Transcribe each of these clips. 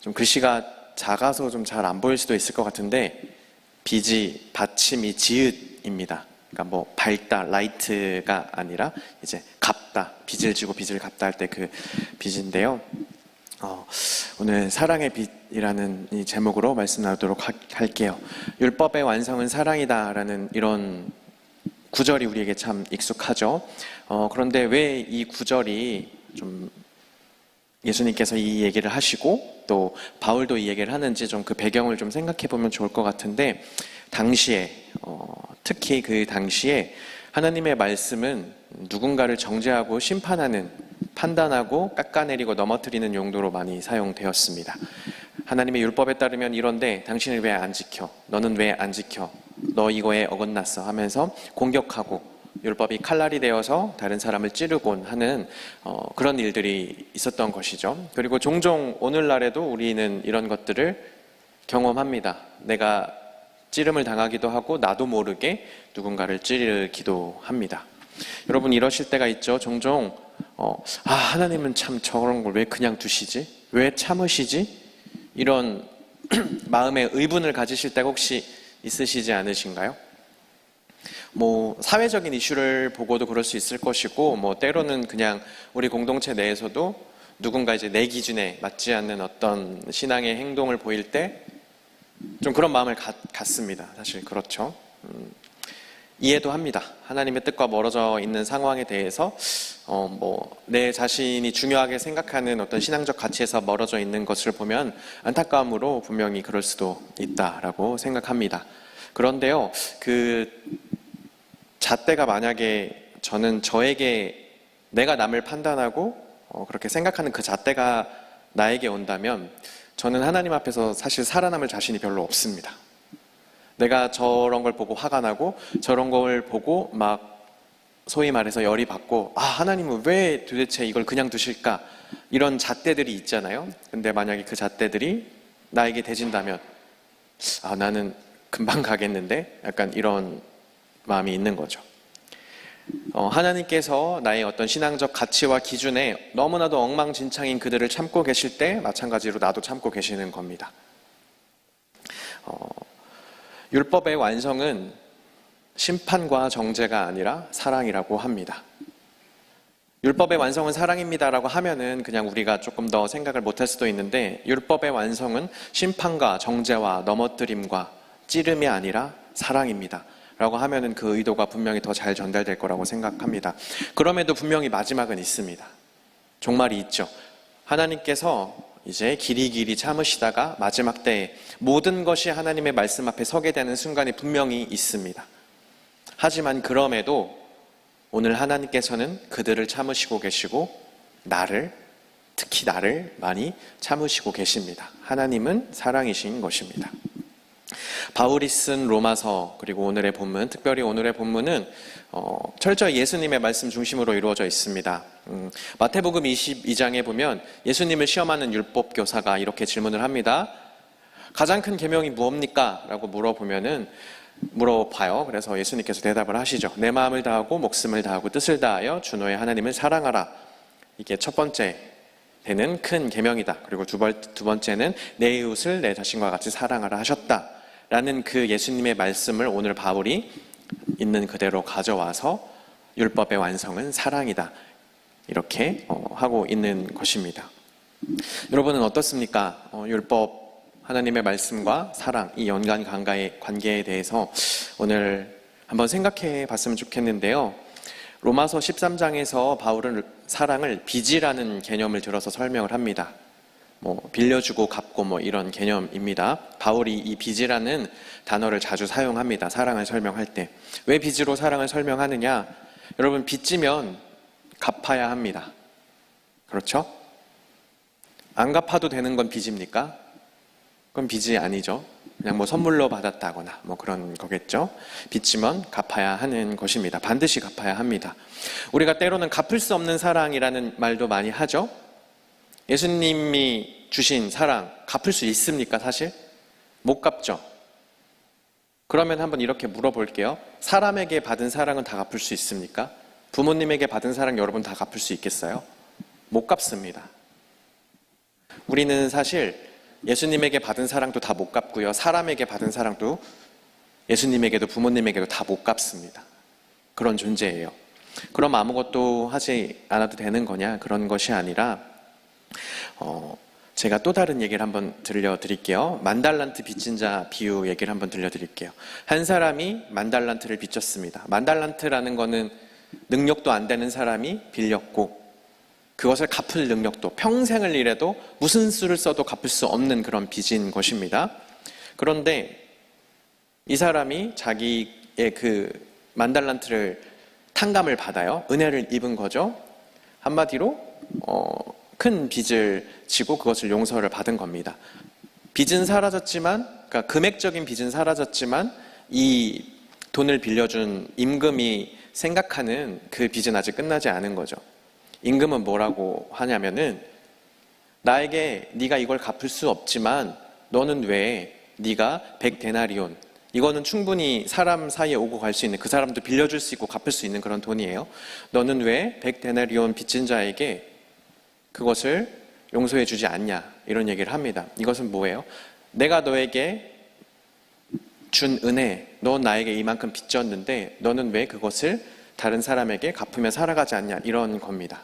좀 글씨가 작아서 좀 잘 안 보일 수도 있을 것 같은데 빚이 받침이 지읒입니다. 그러니까 뭐 밝다, 라이트가 아니라 이제 갚다, 빚을 지고 빚을 갚다 할 때 그 빚인데요. 어, 오늘 사랑의 빛이라는 이 제목으로 말씀 나누도록 하- 할게요. 율법의 완성은 사랑이다라는 이런 구절이 우리에게 참 익숙하죠. 어, 그런데 왜 이 구절이 좀 예수님께서 이 얘기를 하시고 또 바울도 이 얘기를 하는지 좀 그 배경을 좀 생각해 보면 좋을 것 같은데 당시에 어, 특히 그 당시에 하나님의 말씀은 누군가를 정죄하고 심판하는 판단하고 깎아내리고 넘어뜨리는 용도로 많이 사용되었습니다. 하나님의 율법에 따르면 이런데 당신을 왜 안 지켜? 너는 왜 안 지켜? 너 이거에 어긋났어 하면서 공격하고 율법이 칼날이 되어서 다른 사람을 찌르곤 하는 어, 그런 일들이 있었던 것이죠. 그리고 종종 오늘날에도 우리는 이런 것들을 경험합니다. 내가 찌름을 당하기도 하고 나도 모르게 누군가를 찌르기도 합니다. 여러분 이러실 때가 있죠. 종종 어, 아 하나님은 참 저런 걸 왜 그냥 두시지? 왜 참으시지? 이런 마음의 의분을 가지실 때가 혹시 있으시지 않으신가요? 뭐 사회적인 이슈를 보고도 그럴 수 있을 것이고 뭐 때로는 그냥 우리 공동체 내에서도 누군가 이제 내 기준에 맞지 않는 어떤 신앙의 행동을 보일 때 좀 그런 마음을 갖, 갖습니다. 사실 그렇죠. 음, 이해도 합니다. 하나님의 뜻과 멀어져 있는 상황에 대해서 어, 뭐 내 자신이 중요하게 생각하는 어떤 신앙적 가치에서 멀어져 있는 것을 보면 안타까움으로 분명히 그럴 수도 있다라고 생각합니다. 그런데요, 그 잣대가 만약에 저는 저에게 내가 남을 판단하고 어, 그렇게 생각하는 그 잣대가 나에게 온다면 저는 하나님 앞에서 사실 살아남을 자신이 별로 없습니다. 내가 저런 걸 보고 화가 나고 저런 걸 보고 막 소위 말해서 열이 받고 아 하나님은 왜 도대체 이걸 그냥 두실까 이런 잣대들이 있잖아요. 근데 만약에 그 잣대들이 나에게 대진다면 아 나는 금방 가겠는데 약간 이런 마음이 있는 거죠. 어, 하나님께서 나의 어떤 신앙적 가치와 기준에 너무나도 엉망진창인 그들을 참고 계실 때 마찬가지로 나도 참고 계시는 겁니다. 어, 율법의 완성은 심판과 정죄가 아니라 사랑이라고 합니다. 율법의 완성은 사랑입니다라고 하면은 그냥 우리가 조금 더 생각을 못할 수도 있는데 율법의 완성은 심판과 정죄와 넘어뜨림과 찌름이 아니라 사랑입니다. 라고 하면은 그 의도가 분명히 더 잘 전달될 거라고 생각합니다. 그럼에도 분명히 마지막은 있습니다. 종말이 있죠. 하나님께서 이제 길이 길이 참으시다가 마지막 때에 모든 것이 하나님의 말씀 앞에 서게 되는 순간이 분명히 있습니다. 하지만 그럼에도 오늘 하나님께서는 그들을 참으시고 계시고 나를 특히 나를 많이 참으시고 계십니다. 하나님은 사랑이신 것입니다. 바울이 쓴 로마서 그리고 오늘의 본문, 특별히 오늘의 본문은 어, 철저히 예수님의 말씀 중심으로 이루어져 있습니다. 음, 마태복음 22장에 보면 예수님을 시험하는 율법 교사가 이렇게 질문을 합니다. 가장 큰 계명이 무엇입니까? 라고 물어보면은 물어봐요. 그래서 예수님께서 대답을 하시죠. 내 마음을 다하고 목숨을 다하고 뜻을 다하여 주 너의 하나님을 사랑하라. 이게 첫 번째 되는 큰 계명이다. 그리고 두, 번, 두 번째는 내 이웃을 내 자신과 같이 사랑하라 하셨다. 라는 그 예수님의 말씀을 오늘 바울이 있는 그대로 가져와서 율법의 완성은 사랑이다. 이렇게 어, 하고 있는 것입니다. 여러분은 어떻습니까? 어, 율법 하나님의 말씀과 사랑 이 연관 관계에, 관계에 대해서 오늘 한번 생각해 봤으면 좋겠는데요. 로마서 13장에서 바울은 사랑을 빚이라는 개념을 들어서 설명을 합니다. 뭐 빌려주고 갚고 뭐 이런 개념입니다. 바울이 이 빚이라는 단어를 자주 사용합니다. 사랑을 설명할 때. 왜 빚으로 사랑을 설명하느냐? 여러분 빚지면 갚아야 합니다. 그렇죠? 안 갚아도 되는 건 빚입니까? 그건 빚이 아니죠. 그냥 뭐 선물로 받았다거나 뭐 그런 거겠죠. 빚지면 갚아야 하는 것입니다. 반드시 갚아야 합니다. 우리가 때로는 갚을 수 없는 사랑이라는 말도 많이 하죠. 예수님이 주신 사랑 갚을 수 있습니까, 사실? 못 갚죠. 그러면 한번 이렇게 물어볼게요. 사람에게 받은 사랑은 다 갚을 수 있습니까? 부모님에게 받은 사랑 여러분 다 갚을 수 있겠어요? 못 갚습니다. 우리는 사실 예수님에게 받은 사랑도 다 못 갚고요. 사람에게 받은 사랑도 예수님에게도 부모님에게도 다 못 갚습니다. 그런 존재예요. 그럼 아무것도 하지 않아도 되는 거냐? 그런 것이 아니라, 어, 제가 또 다른 얘기를 한번 들려드릴게요. 만달란트 빚진 자 비유 얘기를 한번 들려드릴게요. 한 사람이 만달란트를 빚졌습니다. 만달란트라는 거는 능력도 안 되는 사람이 빌렸고, 그것을 갚을 능력도 평생을 일해도 무슨 수를 써도 갚을 수 없는 그런 빚인 것입니다. 그런데 이 사람이 자기의 그 만달란트를 탕감을 받아요. 은혜를 입은 거죠. 한마디로 어, 큰 빚을 지고 그것을 용서를 받은 겁니다. 빚은 사라졌지만, 그러니까 금액적인 빚은 사라졌지만 이 돈을 빌려준 임금이 생각하는 그 빚은 아직 끝나지 않은 거죠. 임금은 뭐라고 하냐면은 나에게 네가 이걸 갚을 수 없지만 너는 왜 네가 100데나리온 이거는 충분히 사람 사이에 오고 갈 수 있는 그 사람도 빌려줄 수 있고 갚을 수 있는 그런 돈이에요. 너는 왜 100데나리온 빚진 자에게 그것을 용서해 주지 않냐 이런 얘기를 합니다. 이것은 뭐예요? 내가 너에게 준 은혜, 너 나에게 이만큼 빚졌는데 너는 왜 그것을 다른 사람에게 갚으며 살아가지 않냐 이런 겁니다.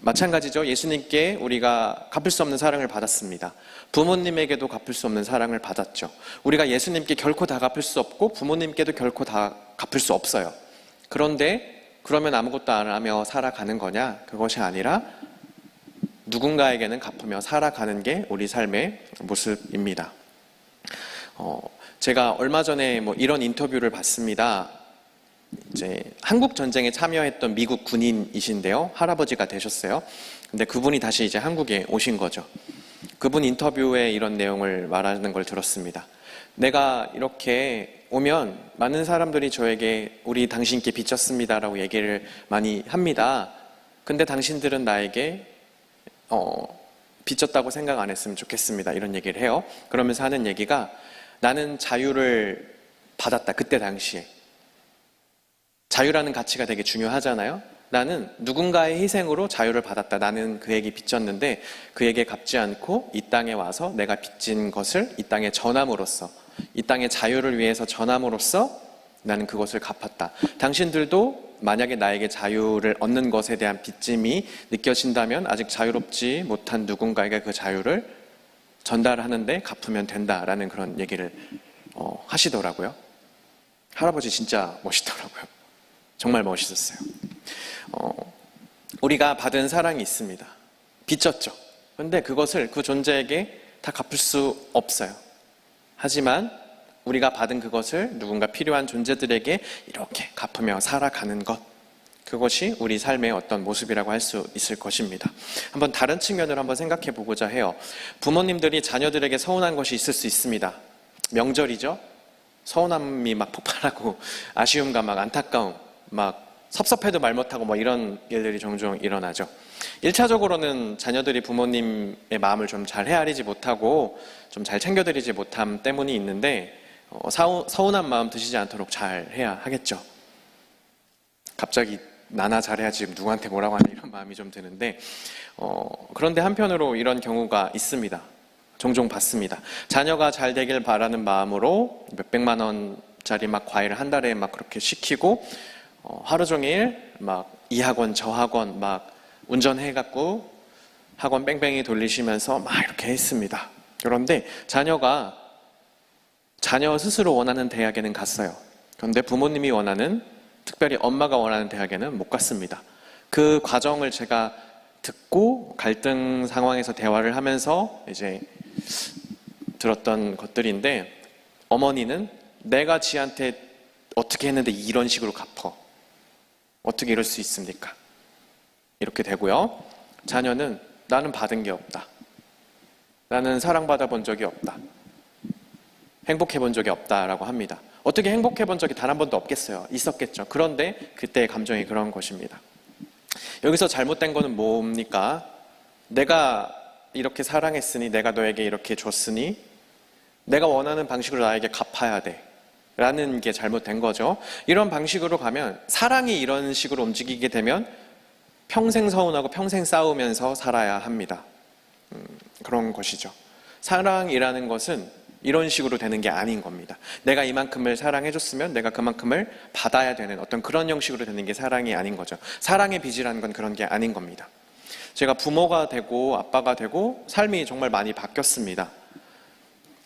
마찬가지죠. 예수님께 우리가 갚을 수 없는 사랑을 받았습니다. 부모님에게도 갚을 수 없는 사랑을 받았죠. 우리가 예수님께 결코 다 갚을 수 없고 부모님께도 결코 다 갚을 수 없어요. 그런데 그러면 아무것도 안 하며 살아가는 거냐? 그것이 아니라 누군가에게는 갚으며 살아가는 게 우리 삶의 모습입니다. 어, 제가 얼마 전에 뭐 이런 인터뷰를 봤습니다. 이제 한국 전쟁에 참여했던 미국 군인이신데요. 할아버지가 되셨어요. 근데 그분이 다시 이제 한국에 오신 거죠. 그분 인터뷰에 이런 내용을 말하는 걸 들었습니다. 내가 이렇게 오면 많은 사람들이 저에게 우리 당신께 빚졌습니다라고 얘기를 많이 합니다. 근데 당신들은 나에게 어, 빚졌다고 생각 안 했으면 좋겠습니다. 이런 얘기를 해요. 그러면서 하는 얘기가 나는 자유를 받았다. 그때 당시에. 자유라는 가치가 되게 중요하잖아요. 나는 누군가의 희생으로 자유를 받았다. 나는 그에게 빚졌는데 그에게 갚지 않고 이 땅에 와서 내가 빚진 것을 이 땅에 전함으로써 이 땅의 자유를 위해서 전함으로써 나는 그것을 갚았다. 당신들도 만약에 나에게 자유를 얻는 것에 대한 빚짐이 느껴진다면 아직 자유롭지 못한 누군가에게 그 자유를 전달하는데 갚으면 된다라는 그런 얘기를 어, 하시더라고요. 할아버지 진짜 멋있더라고요. 정말 멋있었어요. 어, 우리가 받은 사랑이 있습니다. 빚졌죠. 근데 그것을 그 존재에게 다 갚을 수 없어요. 하지만 우리가 받은 그것을 누군가 필요한 존재들에게 이렇게 갚으며 살아가는 것. 그것이 우리 삶의 어떤 모습이라고 할 수 있을 것입니다. 한번 다른 측면으로 한번 생각해 보고자 해요. 부모님들이 자녀들에게 서운한 것이 있을 수 있습니다. 명절이죠? 서운함이 막 폭발하고 아쉬움과 막 안타까움, 막 섭섭해도 말 못하고 뭐 이런 일들이 종종 일어나죠. 1차적으로는 자녀들이 부모님의 마음을 좀 잘 헤아리지 못하고 좀 잘 챙겨드리지 못함 때문이 있는데 서운한 마음 드시지 않도록 잘 해야 하겠죠. 갑자기 나나 잘해야지 누구한테 뭐라고 하는 이런 마음이 좀 드는데 어, 그런데 한편으로 이런 경우가 있습니다. 종종 봤습니다. 자녀가 잘 되길 바라는 마음으로 몇 백만 원짜리 막 과일을 한 달에 막 그렇게 시키고 어, 하루 종일 막 이 학원 저 학원 막 운전해갖고 학원 뺑뺑이 돌리시면서 막 이렇게 했습니다. 그런데 자녀가 자녀 스스로 원하는 대학에는 갔어요. 그런데 부모님이 원하는 특별히 엄마가 원하는 대학에는 못 갔습니다. 그 과정을 제가 듣고 갈등 상황에서 대화를 하면서 이제 들었던 것들인데 어머니는 내가 지한테 어떻게 했는데 이런 식으로 갚어. 어떻게 이럴 수 있습니까? 이렇게 되고요. 자녀는 나는 받은 게 없다. 나는 사랑받아 본 적이 없다. 행복해 본 적이 없다라고 합니다. 어떻게 행복해 본 적이 단 한 번도 없겠어요? 있었겠죠. 그런데 그때의 감정이 그런 것입니다. 여기서 잘못된 거는 뭡니까? 내가 이렇게 사랑했으니, 내가 너에게 이렇게 줬으니, 내가 원하는 방식으로 나에게 갚아야 돼. 라는 게 잘못된 거죠. 이런 방식으로 가면, 사랑이 이런 식으로 움직이게 되면 평생 서운하고 평생 싸우면서 살아야 합니다. 음, 그런 것이죠. 사랑이라는 것은 이런 식으로 되는 게 아닌 겁니다. 내가 이만큼을 사랑해줬으면 내가 그만큼을 받아야 되는 어떤 그런 형식으로 되는 게 사랑이 아닌 거죠. 사랑의 빚이라는 건 그런 게 아닌 겁니다. 제가 부모가 되고 아빠가 되고 삶이 정말 많이 바뀌었습니다.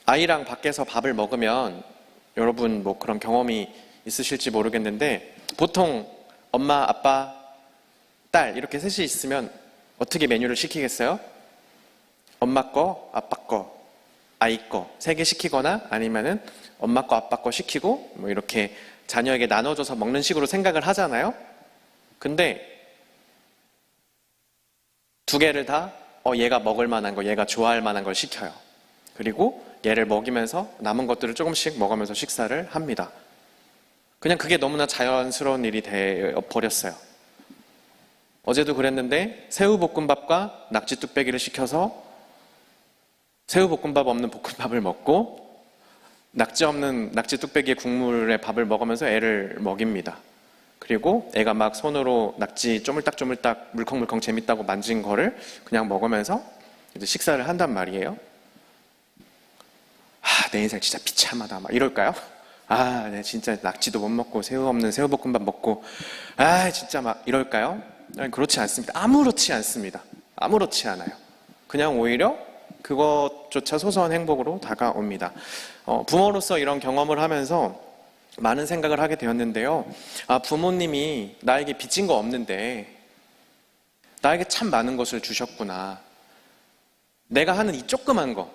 아이랑 밖에서 밥을 먹으면 여러분 뭐 그런 경험이 있으실지 모르겠는데 보통 엄마, 아빠, 딸 이렇게 셋이 있으면 어떻게 메뉴를 시키겠어요? 엄마 거, 아빠 거, 아이 거 세 개 시키거나 아니면은 엄마 거, 아빠 거 시키고 뭐 이렇게 자녀에게 나눠줘서 먹는 식으로 생각을 하잖아요. 근데 두 개를 다 어, 얘가 먹을 만한 거, 얘가 좋아할 만한 걸 시켜요. 그리고 얘를 먹이면서 남은 것들을 조금씩 먹으면서 식사를 합니다. 그냥 그게 너무나 자연스러운 일이 되어 버렸어요. 어제도 그랬는데 새우볶음밥과 낙지 뚝배기를 시켜서 새우 볶음밥 없는 볶음밥을 먹고 낙지 없는 낙지 뚝배기의 국물에 밥을 먹으면서 애를 먹입니다. 그리고 애가 막 손으로 낙지 쪼물딱쪼물딱 물컹물컹 재밌다고 만진 거를 그냥 먹으면서 이제 식사를 한단 말이에요. 아, 내 인생 진짜 비참하다. 막 이럴까요? 아, 내 진짜 낙지도 못 먹고 새우 없는 새우볶음밥 먹고 아, 진짜 막 이럴까요? 그렇지 않습니다. 아무렇지 않습니다. 아무렇지 않아요. 그냥 오히려 그것조차 소소한 행복으로 다가옵니다. 어, 부모로서 이런 경험을 하면서 많은 생각을 하게 되었는데요. 아, 부모님이 나에게 빚진 거 없는데 나에게 참 많은 것을 주셨구나. 내가 하는 이 조그만 거,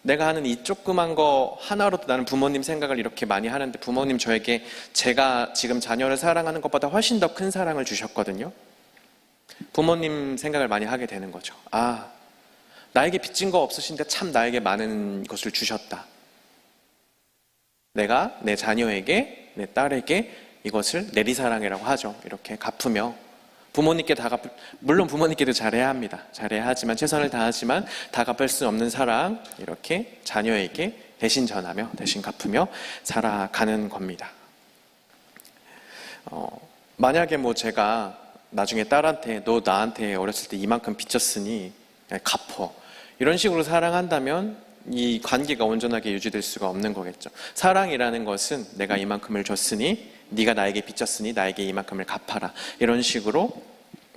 내가 하는 이 조그만 거 하나로도 나는 부모님 생각을 이렇게 많이 하는데 부모님 저에게 제가 지금 자녀를 사랑하는 것보다 훨씬 더 큰 사랑을 주셨거든요. 부모님 생각을 많이 하게 되는 거죠. 아, 나에게 빚진 거 없으신데 참 나에게 많은 것을 주셨다. 내가 내 자녀에게, 내 딸에게 이것을 내리사랑이라고 하죠. 이렇게 갚으며 부모님께 다 갚을, 물론 부모님께도 잘해야 합니다. 잘해야 하지만 최선을 다하지만 다 갚을 수 없는 사랑 이렇게 자녀에게 대신 전하며 대신 갚으며 살아가는 겁니다. 어, 만약에 뭐 제가 나중에 딸한테 너 나한테 어렸을 때 이만큼 빚졌으니 갚어 이런 식으로 사랑한다면 이 관계가 온전하게 유지될 수가 없는 거겠죠. 사랑이라는 것은 내가 이만큼을 줬으니 네가 나에게 빚졌으니 나에게 이만큼을 갚아라. 이런 식으로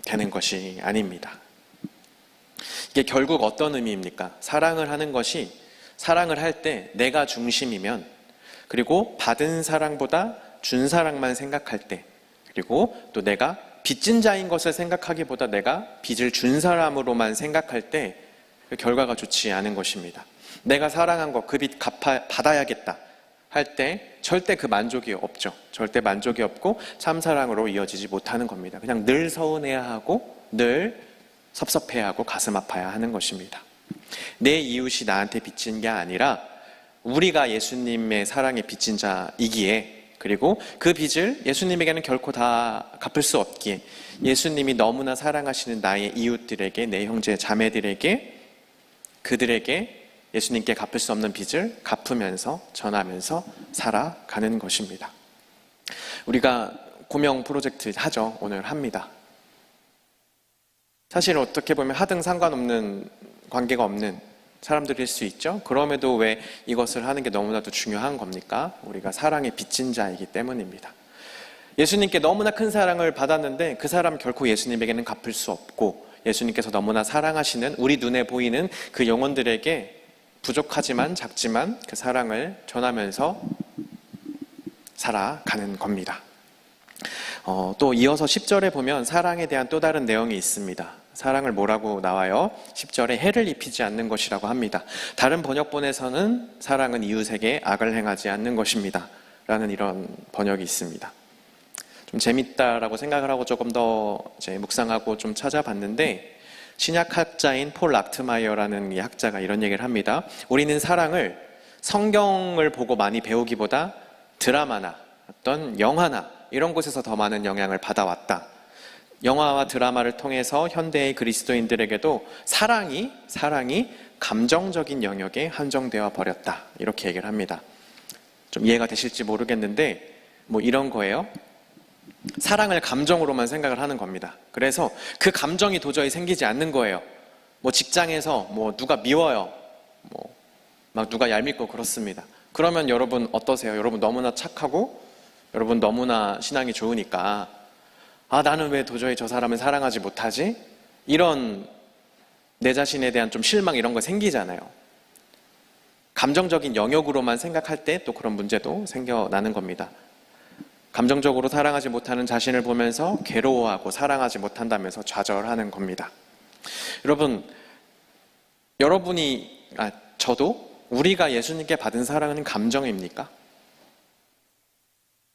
되는 것이 아닙니다. 이게 결국 어떤 의미입니까? 사랑을 하는 것이 사랑을 할 때 내가 중심이면 그리고 받은 사랑보다 준 사랑만 생각할 때 그리고 또 내가 빚진 자인 것을 생각하기보다 내가 빚을 준 사람으로만 생각할 때그 결과가 좋지 않은 것입니다. 내가 사랑한 거그빚 갚아 받아야겠다 할 때 절대 그 만족이 없죠. 절대 만족이 없고 참사랑으로 이어지지 못하는 겁니다. 그냥 늘 서운해야 하고 늘 섭섭해야 하고 가슴 아파야 하는 것입니다. 내 이웃이 나한테 빚진 게 아니라 우리가 예수님의 사랑에 빚진 자이기에 그리고 그 빚을 예수님에게는 결코 다 갚을 수 없기에 예수님이 너무나 사랑하시는 나의 이웃들에게 내 형제 자매들에게 그들에게 예수님께 갚을 수 없는 빚을 갚으면서 전하면서 살아가는 것입니다. 우리가 고명 프로젝트 하죠. 오늘 합니다. 사실 어떻게 보면 하등 상관없는 관계가 없는 사람들일 수 있죠. 그럼에도 왜 이것을 하는 게 너무나도 중요한 겁니까? 우리가 사랑의 빚진 자이기 때문입니다. 예수님께 너무나 큰 사랑을 받았는데 그 사람 결코 예수님에게는 갚을 수 없고 예수님께서 너무나 사랑하시는 우리 눈에 보이는 그 영혼들에게 부족하지만 작지만 그 사랑을 전하면서 살아가는 겁니다. 어, 또 이어서 10절에 보면 사랑에 대한 또 다른 내용이 있습니다. 사랑을 뭐라고 나와요? 10절에 해를 입히지 않는 것이라고 합니다. 다른 번역본에서는 사랑은 이웃에게 악을 행하지 않는 것입니다. 라는 이런 번역이 있습니다. 좀 재밌다라고 생각을 하고 조금 더 이제 묵상하고 좀 찾아봤는데 신약학자인 폴 락트마이어라는 이 학자가 이런 얘기를 합니다. 우리는 사랑을 성경을 보고 많이 배우기보다 드라마나 어떤 영화나 이런 곳에서 더 많은 영향을 받아왔다. 영화와 드라마를 통해서 현대의 그리스도인들에게도 사랑이 사랑이 감정적인 영역에 한정되어 버렸다. 이렇게 얘기를 합니다. 좀 이해가 되실지 모르겠는데 뭐 이런 거예요. 사랑을 감정으로만 생각을 하는 겁니다. 그래서 그 감정이 도저히 생기지 않는 거예요. 뭐 직장에서 뭐 누가 미워요. 뭐 막 누가 얄밉고 그렇습니다. 그러면 여러분 어떠세요? 여러분 너무나 착하고 여러분 너무나 신앙이 좋으니까 아 나는 왜 도저히 저 사람을 사랑하지 못하지? 이런 내 자신에 대한 좀 실망 이런 거 생기잖아요. 감정적인 영역으로만 생각할 때 또 그런 문제도 생겨나는 겁니다. 감정적으로 사랑하지 못하는 자신을 보면서 괴로워하고 사랑하지 못한다면서 좌절하는 겁니다. 여러분, 여러분이, 아, 저도 우리가 예수님께 받은 사랑은 감정입니까?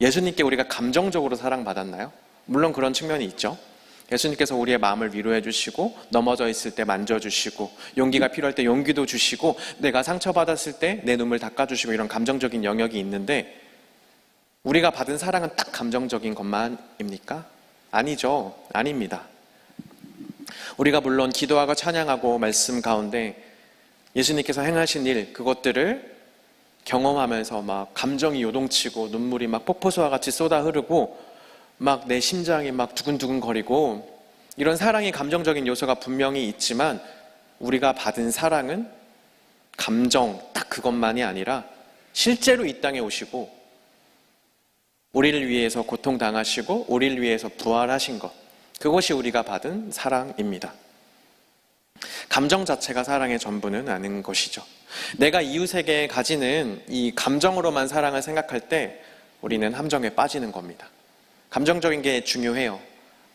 예수님께 우리가 감정적으로 사랑받았나요? 물론 그런 측면이 있죠. 예수님께서 우리의 마음을 위로해 주시고 넘어져 있을 때 만져 주시고 용기가 필요할 때 용기도 주시고 내가 상처받았을 때 내 눈물 닦아 주시고 이런 감정적인 영역이 있는데 우리가 받은 사랑은 딱 감정적인 것만입니까? 아니죠. 아닙니다. 우리가 물론 기도하고 찬양하고 말씀 가운데 예수님께서 행하신 일 그것들을 경험하면서 막 감정이 요동치고 눈물이 막 폭포수와 같이 쏟아 흐르고 막 내 심장이 막 두근두근 거리고 이런 사랑의 감정적인 요소가 분명히 있지만 우리가 받은 사랑은 감정 딱 그것만이 아니라 실제로 이 땅에 오시고 우리를 위해서 고통당하시고 우리를 위해서 부활하신 것 그것이 우리가 받은 사랑입니다. 감정 자체가 사랑의 전부는 아닌 것이죠. 내가 이웃에게 가지는 이 감정으로만 사랑을 생각할 때 우리는 함정에 빠지는 겁니다. 감정적인 게 중요해요.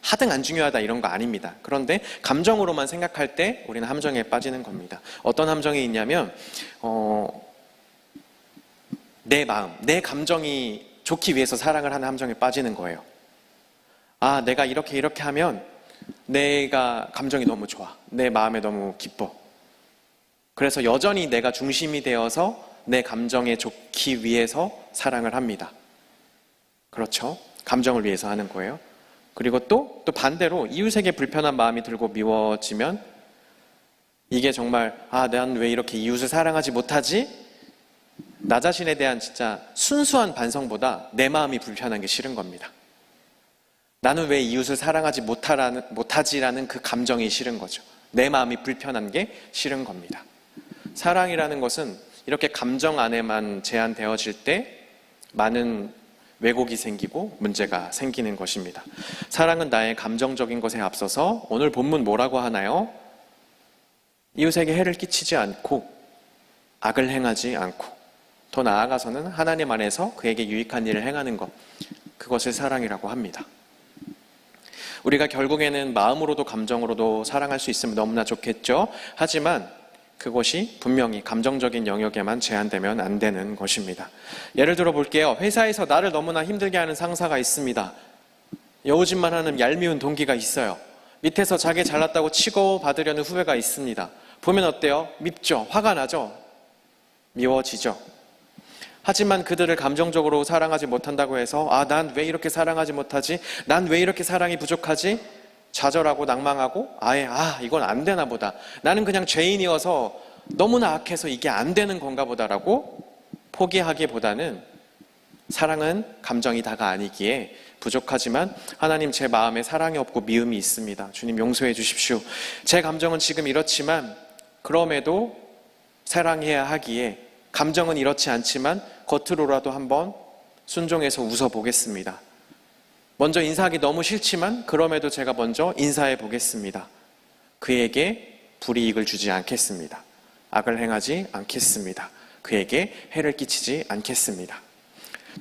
하등 안 중요하다 이런 거 아닙니다. 그런데 감정으로만 생각할 때 우리는 함정에 빠지는 겁니다. 어떤 함정이 있냐면 어, 내 마음, 내 감정이 좋기 위해서 사랑을 하는 함정에 빠지는 거예요. 아, 내가 이렇게 이렇게 하면 내가 감정이 너무 좋아. 내 마음에 너무 기뻐. 그래서 여전히 내가 중심이 되어서 내 감정에 좋기 위해서 사랑을 합니다. 그렇죠? 감정을 위해서 하는 거예요. 그리고 또, 또 반대로 이웃에게 불편한 마음이 들고 미워지면 이게 정말, 아, 난 왜 이렇게 이웃을 사랑하지 못하지? 나 자신에 대한 진짜 순수한 반성보다 내 마음이 불편한 게 싫은 겁니다. 나는 왜 이웃을 사랑하지 못하라는, 못하지라는 그 감정이 싫은 거죠. 내 마음이 불편한 게 싫은 겁니다. 사랑이라는 것은 이렇게 감정 안에만 제한되어질 때 많은 왜곡이 생기고 문제가 생기는 것입니다. 사랑은 나의 감정적인 것에 앞서서 오늘 본문 뭐라고 하나요? 이웃에게 해를 끼치지 않고 악을 행하지 않고 더 나아가서는 하나님 안에서 그에게 유익한 일을 행하는 것 그것을 사랑이라고 합니다. 우리가 결국에는 마음으로도 감정으로도 사랑할 수 있으면 너무나 좋겠죠. 하지만 그것이 분명히 감정적인 영역에만 제한되면 안 되는 것입니다. 예를 들어 볼게요. 회사에서 나를 너무나 힘들게 하는 상사가 있습니다. 여우짓만 하는 얄미운 동기가 있어요. 밑에서 자기 잘났다고 치고 받으려는 후배가 있습니다. 보면 어때요? 밉죠? 화가 나죠? 미워지죠? 하지만 그들을 감정적으로 사랑하지 못한다고 해서 아, 난 왜 이렇게 사랑하지 못하지? 난 왜 이렇게 사랑이 부족하지? 좌절하고 낭망하고 아예 아, 이건 안 되나 보다. 나는 그냥 죄인이어서 너무나 악해서 이게 안 되는 건가 보다라고 포기하기보다는 사랑은 감정이 다가 아니기에 부족하지만 하나님 제 마음에 사랑이 없고 미움이 있습니다. 주님 용서해 주십시오. 제 감정은 지금 이렇지만 그럼에도 사랑해야 하기에 감정은 이렇지 않지만 겉으로라도 한번 순종해서 웃어보겠습니다. 먼저 인사하기 너무 싫지만 그럼에도 제가 먼저 인사해 보겠습니다. 그에게 불이익을 주지 않겠습니다. 악을 행하지 않겠습니다. 그에게 해를 끼치지 않겠습니다.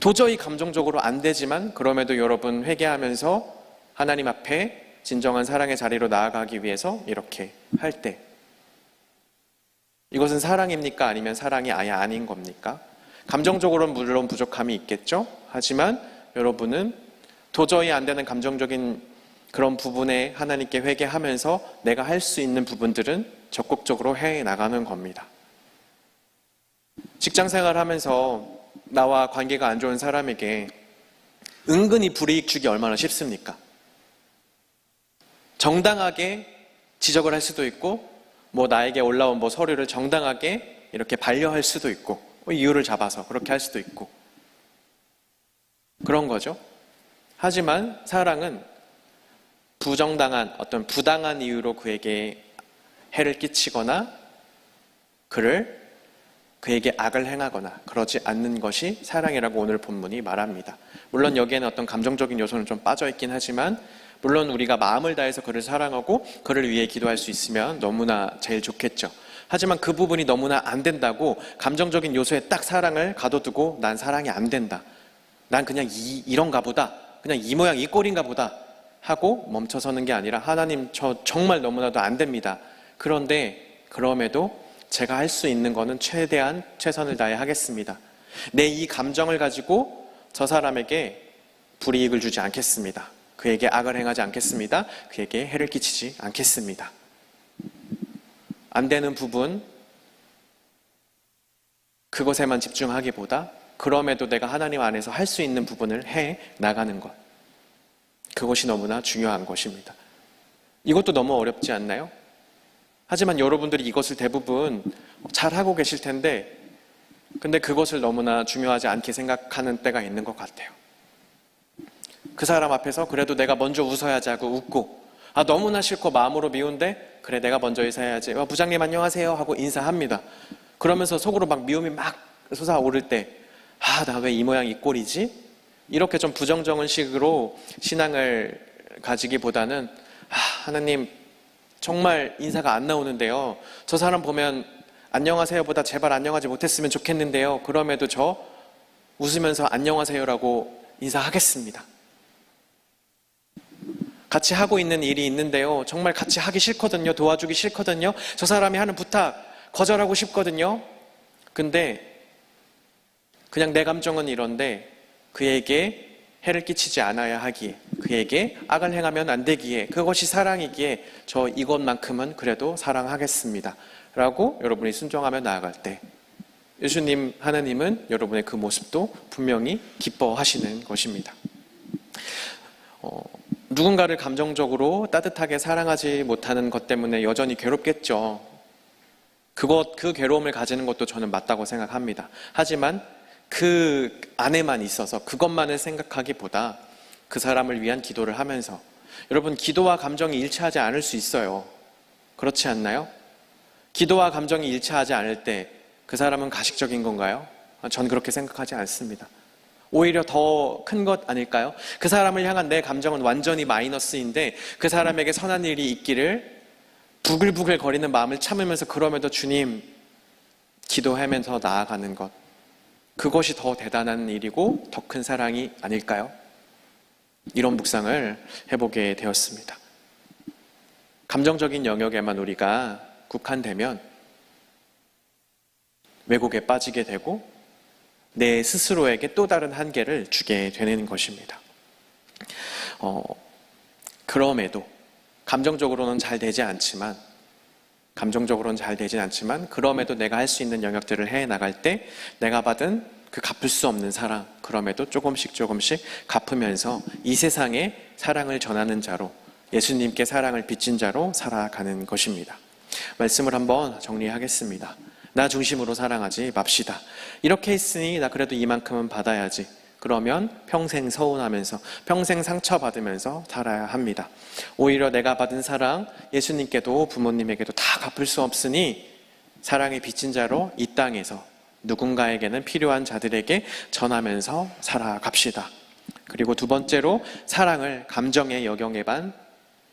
도저히 감정적으로 안 되지만 그럼에도 여러분 회개하면서 하나님 앞에 진정한 사랑의 자리로 나아가기 위해서 이렇게 할 때 이것은 사랑입니까? 아니면 사랑이 아예 아닌 겁니까? 감정적으로는 물론 부족함이 있겠죠? 하지만 여러분은 도저히 안 되는 감정적인 그런 부분에 하나님께 회개하면서 내가 할 수 있는 부분들은 적극적으로 해 나가는 겁니다. 직장 생활하면서 나와 관계가 안 좋은 사람에게 은근히 불이익 주기 얼마나 쉽습니까? 정당하게 지적을 할 수도 있고 뭐 나에게 올라온 뭐 서류를 정당하게 이렇게 반려할 수도 있고 뭐 이유를 잡아서 그렇게 할 수도 있고 그런 거죠. 하지만 사랑은 부정당한 어떤 부당한 이유로 그에게 해를 끼치거나 그를 그에게 악을 행하거나 그러지 않는 것이 사랑이라고 오늘 본문이 말합니다. 물론 여기에는 어떤 감정적인 요소는 좀 빠져 있긴 하지만 물론 우리가 마음을 다해서 그를 사랑하고 그를 위해 기도할 수 있으면 너무나 제일 좋겠죠. 하지만 그 부분이 너무나 안 된다고 감정적인 요소에 딱 사랑을 가둬두고 난 사랑이 안 된다. 난 그냥 이, 이런가 보다. 그냥 이 모양 이 꼴인가 보다. 하고 멈춰서는 게 아니라 하나님 저 정말 너무나도 안 됩니다. 그런데 그럼에도 제가 할 수 있는 거는 최대한 최선을 다해 하겠습니다. 내 이 감정을 가지고 저 사람에게 불이익을 주지 않겠습니다. 그에게 악을 행하지 않겠습니다. 그에게 해를 끼치지 않겠습니다. 안 되는 부분, 그것에만 집중하기보다 그럼에도 내가 하나님 안에서 할 수 있는 부분을 해 나가는 것. 그것이 너무나 중요한 것입니다. 이것도 너무 어렵지 않나요? 하지만 여러분들이 이것을 대부분 잘 하고 계실 텐데, 근데 그것을 너무나 중요하지 않게 생각하는 때가 있는 것 같아요. 그 사람 앞에서 그래도 내가 먼저 웃어야지 하고 웃고, 아, 너무나 싫고 마음으로 미운데, 그래, 내가 먼저 인사해야지. 어, 부장님 안녕하세요 하고 인사합니다. 그러면서 속으로 막 미움이 막 솟아오를 때, 아, 나 왜 이 모양 이 꼴이지? 이렇게 좀 부정적인 식으로 신앙을 가지기보다는, 아, 하나님, 정말 인사가 안 나오는데요. 저 사람 보면 안녕하세요보다 제발 안녕하지 못했으면 좋겠는데요. 그럼에도 저 웃으면서 안녕하세요라고 인사하겠습니다. 같이 하고 있는 일이 있는데요. 정말 같이 하기 싫거든요. 도와주기 싫거든요. 저 사람이 하는 부탁 거절하고 싶거든요. 근데 그냥 내 감정은 이런데 그에게 해를 끼치지 않아야 하기에 그에게 악을 행하면 안 되기에 그것이 사랑이기에 저 이것만큼은 그래도 사랑하겠습니다. 라고 여러분이 순종하며 나아갈 때 예수님 하나님은 여러분의 그 모습도 분명히 기뻐하시는 것입니다. 어, 누군가를 감정적으로 따뜻하게 사랑하지 못하는 것 때문에 여전히 괴롭겠죠. 그것 그 괴로움을 가지는 것도 저는 맞다고 생각합니다. 하지만 그 안에만 있어서 그것만을 생각하기보다 그 사람을 위한 기도를 하면서 여러분 기도와 감정이 일치하지 않을 수 있어요. 그렇지 않나요? 기도와 감정이 일치하지 않을 때 그 사람은 가식적인 건가요? 전 그렇게 생각하지 않습니다. 오히려 더 큰 것 아닐까요? 그 사람을 향한 내 감정은 완전히 마이너스인데 그 사람에게 선한 일이 있기를 부글부글 거리는 마음을 참으면서 그럼에도 주님 기도하면서 나아가는 것. 그것이 더 대단한 일이고 더 큰 사랑이 아닐까요? 이런 묵상을 해보게 되었습니다. 감정적인 영역에만 우리가 국한되면 왜곡에 빠지게 되고 내 스스로에게 또 다른 한계를 주게 되는 것입니다. 어, 그럼에도 감정적으로는 잘 되지 않지만 감정적으로는 잘 되진 않지만 그럼에도 내가 할 수 있는 영역들을 해 나갈 때 내가 받은 그 갚을 수 없는 사랑 그럼에도 조금씩 조금씩 갚으면서 이 세상에 사랑을 전하는 자로 예수님께 사랑을 빚진 자로 살아가는 것입니다. 말씀을 한번 정리하겠습니다. 나 중심으로 사랑하지 맙시다. 이렇게 했으니 나 그래도 이만큼은 받아야지. 그러면 평생 서운하면서 평생 상처받으면서 살아야 합니다. 오히려 내가 받은 사랑 예수님께도 부모님에게도 다 갚을 수 없으니 사랑의 빚진 자로 이 땅에서 누군가에게는 필요한 자들에게 전하면서 살아갑시다. 그리고 두 번째로 사랑을 감정의 영역에만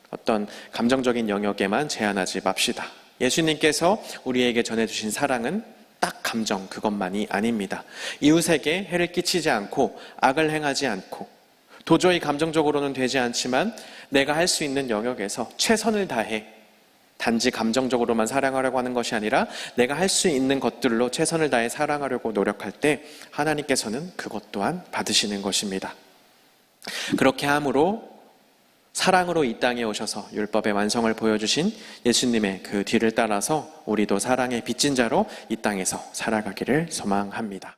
어떤 감정적인 영역에만 제한하지 맙시다. 예수님께서 우리에게 전해주신 사랑은 딱 감정 그것만이 아닙니다. 이웃에게 해를 끼치지 않고 악을 행하지 않고 도저히 감정적으로는 되지 않지만 내가 할 수 있는 영역에서 최선을 다해 단지 감정적으로만 사랑하려고 하는 것이 아니라 내가 할 수 있는 것들로 최선을 다해 사랑하려고 노력할 때 하나님께서는 그것 또한 받으시는 것입니다. 그렇게 함으로 사랑으로 이 땅에 오셔서 율법의 완성을 보여주신 예수님의 그 뒤를 따라서 우리도 사랑의 빚진 자로 이 땅에서 살아가기를 소망합니다.